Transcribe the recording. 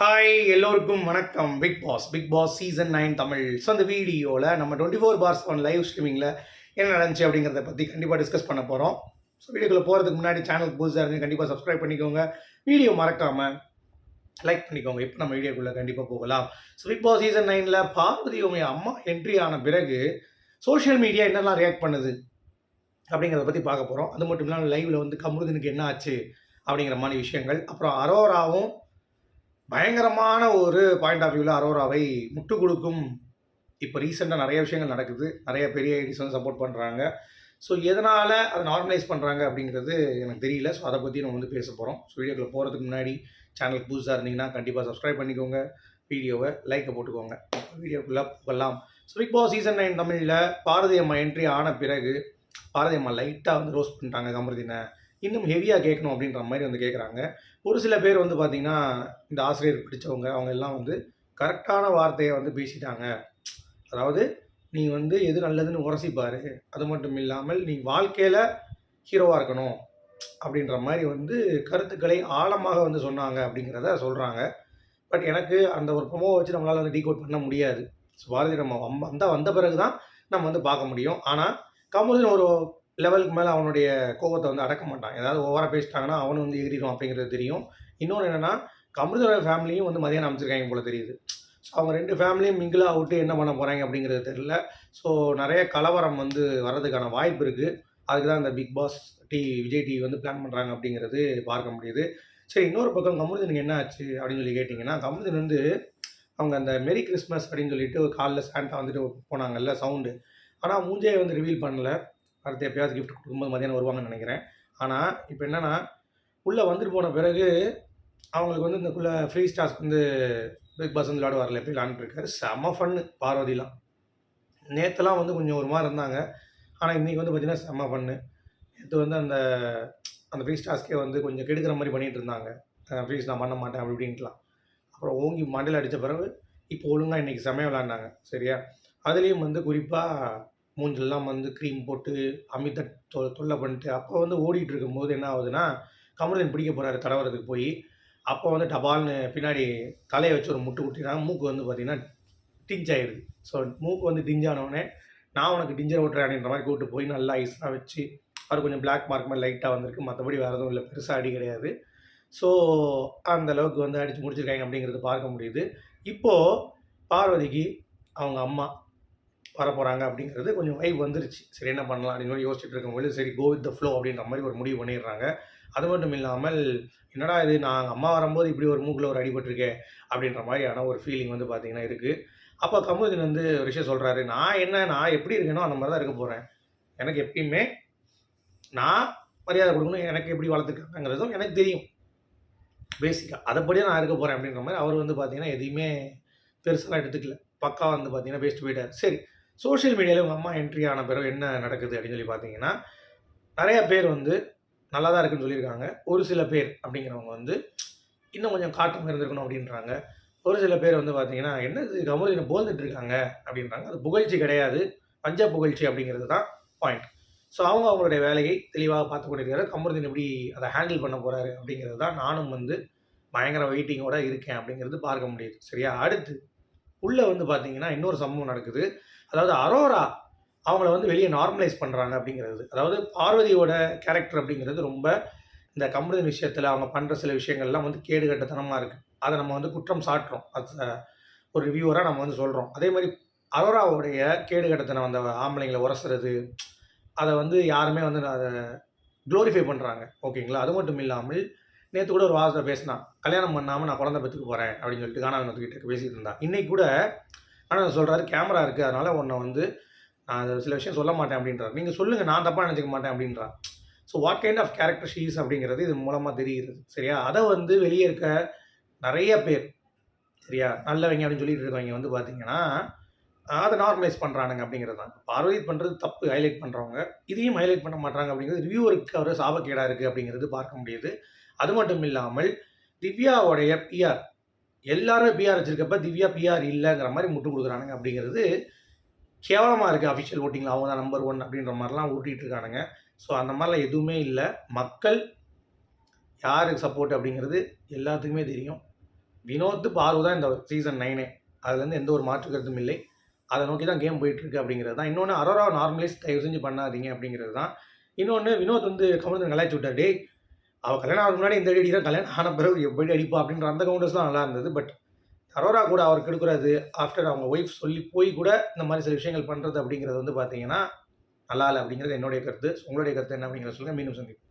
Hi எல்லோருக்கும் வணக்கம். Bigg Boss Bigg Boss season nine Tamil. So அந்த வீடியோவில் நம்ம twenty four parse one live ஸ்ட்ரீமிங்கில் என்ன நடந்துச்சு அப்படிங்கிறத பற்றி கண்டிப்பாக டிஸ்கஸ் பண்ண போகிறோம் ஸோ வீடியோக்குள்ளே போகிறதுக்கு முன்னாடி சேனலுக்கு புதுசாக இருந்து கண்டிப்பாக சப்ஸ்கிரைப் பண்ணிக்கோங்க. வீடியோ மறக்காமல் லைக் பண்ணிக்கோங்க. இப்போ நம்ம வீடியோக்குள்ளே கண்டிப்பாக போகலாம். ஸோ பிக் பாஸ் சீசன் நைனில் பார்வதி உங்க அம்மா என்ட்ரி ஆன பிறகு சோஷியல் மீடியா என்னெல்லாம் ரியாக்ட் பண்ணுது அப்படிங்கிறத பற்றி பார்க்க போகிறோம் அது மட்டும் இல்லாமல் லைவில் வந்து கமருதனுக்கு என்ன ஆச்சு அப்படிங்கிற மாதிரி விஷயங்கள். அப்புறம் அரோராவும் பயங்கரமான ஒரு பாயிண்ட் ஆஃப் வியூவில் அரோராவை முட்டு கொடுக்கும். இப்போ ரீசெண்டாக நிறைய விஷயங்கள் நடக்குது. நிறைய பெரிய ஐடிஸ் வந்து சப்போர்ட் பண்ணுறாங்க ஸோ எதனால் அதை நார்மலைஸ் பண்ணுறாங்க அப்படிங்கிறது எனக்கு தெரியல. ஸோ அதை பற்றி நம்ம வந்து பேச போகிறோம் ஸோ வீடியோக்குள்ள போகிறதுக்கு முன்னாடி சேனலுக்கு புதுசாக இருந்தீங்கன்னா கண்டிப்பாக சப்ஸ்கிரைப் பண்ணிக்கோங்க. வீடியோவை லைக்கை போட்டுக்கோங்க. வீடியோக்குள்ளே போகலாம். So Bigg Boss season nine தமிழில் பாரதி அம்மா என்ட்ரி ஆன பிறகு பாரதி அம்மா லைட்டாக வந்து ரோஸ்ட் பண்ணிட்டாங்க. கமருதினை இன்னும் ஹெவியாக கேட்கணும் அப்படின்ற மாதிரி வந்து கேட்குறாங்க. ஒரு சில பேர் வந்து பார்த்திங்கன்னா இந்த ஆசிரியர் பிடிச்சவங்க அவங்க எல்லாம் வந்து கரெக்டான வார்த்தையை வந்து பேசிட்டாங்க. அதாவது நீ வந்து எது நல்லதுன்னு உரசிப்பார் அது மட்டும் இல்லாமல் நீ வாழ்க்கையில் ஹீரோவாக இருக்கணும் அப்படின்ற மாதிரி வந்து கருத்துக்களை ஆழமாக வந்து சொன்னாங்க அப்படிங்கிறத சொல்கிறாங்க பட் எனக்கு அந்த ஒரு ப்ரொமோவை வச்சு நம்மளால் வந்து டீகோட் பண்ண முடியாது. ஸோ பாரதி நம்ம வந்தால் வந்த பிறகு தான் நம்ம வந்து பார்க்க முடியும். ஆனால் கமலின் ஒரு லெவலுக்கு மேலே அவனுடைய கோபத்தை வந்து அடக்க மாட்டான். ஏதாவது ஓவராக பேசிட்டாங்கன்னா அவனும் வந்து எகிரிடும் அப்படிங்கிறது தெரியும். இன்னொன்று என்னென்னா கமருதோட ஃபேமிலியும் வந்து மதியானம் அமைச்சிருக்காங்க போல தெரியுது. ஸோ அவங்க ரெண்டு ஃபேமிலியும் மிங்கிளாக விட்டு என்ன பண்ண போகிறாங்க அப்படிங்கிறது தெரியல. ஸோ நிறைய கலவரம் வந்து வர்றதுக்கான வாய்ப்பு இருக்குது அதுக்கு தான் இந்த பிக் பாஸ் டி விஜய் டிவி வந்து பிளான் பண்ணுறாங்க அப்படிங்கிறது பார்க்க முடியுது. சரி இன்னொரு பக்கம் கமருதனுக்கு என்ன ஆச்சு அப்படின்னு சொல்லி கேட்டிங்கன்னா கமருதன் வந்து அவங்க அந்த மெரி கிறிஸ்மஸ் அப்படின்னு சொல்லிட்டு காலைல சாண்டா வந்துட்டு போனாங்கல்ல சவுண்டு ஆனால் மூஞ்சே வந்து ரிவீல் பண்ணல. அடுத்து எப்பயாவது கிஃப்ட் கொடுக்கும்போது மதியானம் வருவாங்கன்னு நினைக்கிறேன். ஆனால் இப்போ என்னென்னா உள்ளே வந்துட்டு போன பிறகு அவங்களுக்கு வந்து இந்தக்குள்ளே ஃப்ரீ ஸ்டார்ஸ்க்கு வந்து பிக் பாஸ் வந்து விளையாட வரல எப்படி விளாண்டுருக்காரு செம ஃபன்னு பார்வதிலாம். நேற்றுலாம் வந்து கொஞ்சம் ஒரு மாதிரி இருந்தாங்க. ஆனால் இன்றைக்கி வந்து பார்த்திங்கன்னா செம ஃபன்னு நேற்று வந்து அந்த அந்த ஃப்ரீ ஸ்டார்ஸ்க்கே வந்து கொஞ்சம் கெடுக்கிற மாதிரி பண்ணிகிட்டு இருந்தாங்க. ஃப்ரீஸ் நான் பண்ண மாட்டேன் அப்படி இப்படின்ட்டுலாம். அப்புறம் ஓங்கி மண்டையில் அடித்த பிறகு இப்போ ஒழுங்காக இன்றைக்கி செமையாக விளாண்டாங்க சரியா? அதுலேயும் வந்து குறிப்பாக மூஞ்செல்லாம் வந்து க்ரீம் போட்டு அமித தொ தொல்லை பண்ணிட்டு அப்போ வந்து ஓடிட்டு இருக்கும்போது என்ன ஆகுதுன்னா கமருதன் பிடிக்க போகிறாரு தடவரத்துக்கு போய் அப்போ வந்து டபால்னு பின்னாடி தலையை வச்சு ஒரு முட்டு குட்டினாங்க மூக்கு வந்து பார்த்திங்கன்னா டிஞ்ச் ஆகிடுது ஸோ மூக்கு வந்து டிஞ்ச் ஆனவுடனே நான் உனக்கு டிஞ்சர் ஓட்டுறேன் அப்படின்ற மாதிரி கூப்பிட்டு போய் நல்லா ஐஸ்லாம் வச்சு அவர் கொஞ்சம் பிளாக் மார்க் மாதிரி லைட்டாக வந்திருக்கு மற்றபடி வேறு எதுவும் இல்லை பெருசாக அடி கிடையாது. ஸோ அந்த அளவுக்கு வந்து அடித்து முடிச்சிருக்காங்க அப்படிங்கிறது பார்க்க முடியுது. இப்போது பார்வதிக்கு அவங்க அம்மா வரப்போகிறாங்க அப்படிங்கிறது கொஞ்சம் வைப் வந்துருச்சு. சரி என்ன பண்ணலாம் அப்படின்னு சொல்லி யோசிச்சுட்டு இருக்கும்போது சரி கோ வித் த ஃப்ளோ அப்படின்ற மாதிரி ஒரு முடிவு பண்ணிடுறாங்க. அது மட்டும் இல்லாமல் என்னடா இது நாங்கள் அம்மா வரும்போது இப்படி ஒரு மூக்கில் ஒரு அடிபட்டிருக்கேன் அப்படின்ற மாதிரியான ஒரு ஃபீலிங் வந்து பார்த்திங்கன்னா இருக்குது அப்போ கமுதின் வந்து ஒரு விஷயம் சொல்கிறாரு நான் என்ன நான் எப்படி இருக்கேனோ அந்த மாதிரி தான் இருக்க போகிறேன் எனக்கு எப்பயுமே நான் மரியாதை கொடுக்கணும் எனக்கு எப்படி வளர்த்துருக்காங்கிறதும் எனக்கு தெரியும். பேசிக்காக அதைப்படியே நான் இருக்க போகிறேன் அப்படின்ற மாதிரி அவர் வந்து பார்த்தீங்கன்னா எதையுமே பெருசாக எடுத்துக்கல. பக்கா வந்து பார்த்தீங்கன்னா பேஸ்ட் போயிட்டார். சரி சோஷியல் மீடியாவில் உங்கள் அம்மா என்ட்ரி ஆன பிறகு என்ன நடக்குது அப்படின்னு சொல்லி பார்த்தீங்கன்னா நிறைய பேர் வந்து நல்லா தான் இருக்குன்னு சொல்லியிருக்காங்க. ஒரு சில பேர் அப்படிங்கிறவங்க வந்து இன்னும் கொஞ்சம் காட்டம் இருந்திருக்கணும் அப்படின்றாங்க. ஒரு சில பேர் வந்து பார்த்தீங்கன்னா என்ன இது கமலினை போந்துட்டு இருக்காங்க அப்படின்றாங்க. அது புகழ்ச்சி கிடையாது. பஞ்ச புகழ்ச்சி அப்படிங்கிறது தான் பாயிண்ட் ஸோ அவங்க அவங்களுடைய வேலையை தெளிவாக பார்த்து கொண்டிருக்காரு கமருதீன் எப்படி அதை ஹேண்டில் பண்ண போகிறாரு அப்படிங்கிறது தான் நானும் வந்து பயங்கர வெயிட்டிங்கோட இருக்கேன் அப்படிங்கிறது பார்க்க முடியுது. சரியா? அடுத்து உள்ளே வந்து பார்த்தீங்கன்னா இன்னொரு சம்பவம் நடக்குது. அதாவது அரோரா அவங்கள வந்து வெளியே நார்மலைஸ் பண்ணுறாங்க அப்படிங்கிறது. அதாவது பார்வதியோட கேரக்டர் அப்படிங்கிறது ரொம்ப இந்த கமருதன் விஷயத்தில் அவங்க பண்ணுற சில விஷயங்கள்லாம் வந்து கேடுகட்டத்தனமாக இருக்குது அதை நம்ம வந்து குற்றம் சாட்டுறோம். அது ஒரு ரிவ்யூவராக நம்ம வந்து சொல்கிறோம் அதே மாதிரி அரோராவுடைய கேடுகட்டத்தனம் அந்த ஆம்பளைங்களை உரசுறது அதை வந்து யாருமே வந்து அதை க்ளோரிஃபை பண்ணுறாங்க ஓகேங்களா? அது மட்டும் இல்லாமல் நேற்று கூட ஒரு வாசத்தை பேசினான் கல்யாணம் பண்ணாமல் நான் குழந்தை பெற்றுக்க போகிறேன் அப்படின்னு சொல்லிட்டு காணாவினத்துக்கிட்ட பேசிகிட்டு இருந்தான். இன்றைக்கி கூட ஆனால் சொல்கிறாரு கேமரா இருக்குது அதனால் உன்னை வந்து நான் சில விஷயம் சொல்ல மாட்டேன் அப்படின்றார். நீங்கள் சொல்லுங்கள் நான் தப்பாக நினச்சிக்க மாட்டேன் அப்படின்றான். So what kind of character she's அப்படிங்கிறது இது மூலமாக தெரிகிறது சரியா? அதை வந்து வெளியே இருக்க நிறைய பேர் சரியா? நல்லவங்க அப்படின்னு சொல்லிட்டு இருக்கவங்க வந்து பார்த்தீங்கன்னா அதை நார்மலைஸ் பண்ணுறானுங்க அப்படிங்கிறது தான். பார்வதி பண்ணுறது தப்பு ஹைலைட் பண்ணுறவங்க இதையும் ஹைலைட் பண்ண மாட்டாங்க அப்படிங்கிறது ரிவ்யூவருக்கு அவர் சாபக்கேடாக இருக்குது அப்படிங்கிறது பார்க்க முடியுது. அது மட்டும் இல்லாமல் திவ்யாவுடைய பிஆர் எல்லாரும் பிஆர் வச்சிருக்கப்ப திவ்யா பிஆர் இல்லைங்கிற மாதிரி முட்டு கொடுக்குறானுங்க அப்படிங்கிறது கேவலமாக இருக்குது அஃபிஷியல் ஓட்டிங்கில் அவங்க தான் நம்பர் ஒன் அப்படின்ற மாதிரிலாம் ஊட்டிகிட்டு இருக்கானுங்க. ஸோ அந்த மாதிரிலாம் எதுவுமே இல்லை. மக்கள் யாருக்கு சப்போர்ட் அப்படிங்கிறது எல்லாத்துக்குமே தெரியும். வினோத் பார்வு தான் இந்த சீசன் நைனே அதுலேருந்து எந்த ஒரு மாற்று கருத்தும் இல்லை. அதை நோக்கி தான் கேம் போயிட்டுருக்கு அப்படிங்கிறது தான். இன்னொன்று அரோரா நார்மலைஸ் தயவு செஞ்சு பண்ணாதீங்க அப்படிங்கிறது தான். இன்னொன்று வினோத் வந்து கமலத்தை கலாய்ச்சி விட்டார். டே அவள் கல்யாணம் ஆகிறதுக்கு முன்னாடி இந்த அடி அடிக்கிறான் கல்யாணம் ஆன பிறகு எப்படி அடிப்பா அப்படின்ற அந்த கவுண்டர்ஸ் தான் நல்லா இருந்தது. பட் அரோரா கூட அவருக்கு எடுக்கிறது ஆஃப்டர் அவங்க ஒய்ஃப் சொல்லி போய் கூட இந்த மாதிரி சில விஷயங்கள் பண்ணுறது அப்படிங்கிறது வந்து பார்த்தீங்கன்னா நல்லா இல்லை அப்படிங்கிறது என்னுடைய கருத்து. உங்களுடைய கருத்து என்ன அப்படிங்கிறத சொல்லுங்கள் மீண்டும் சந்திப்போம்.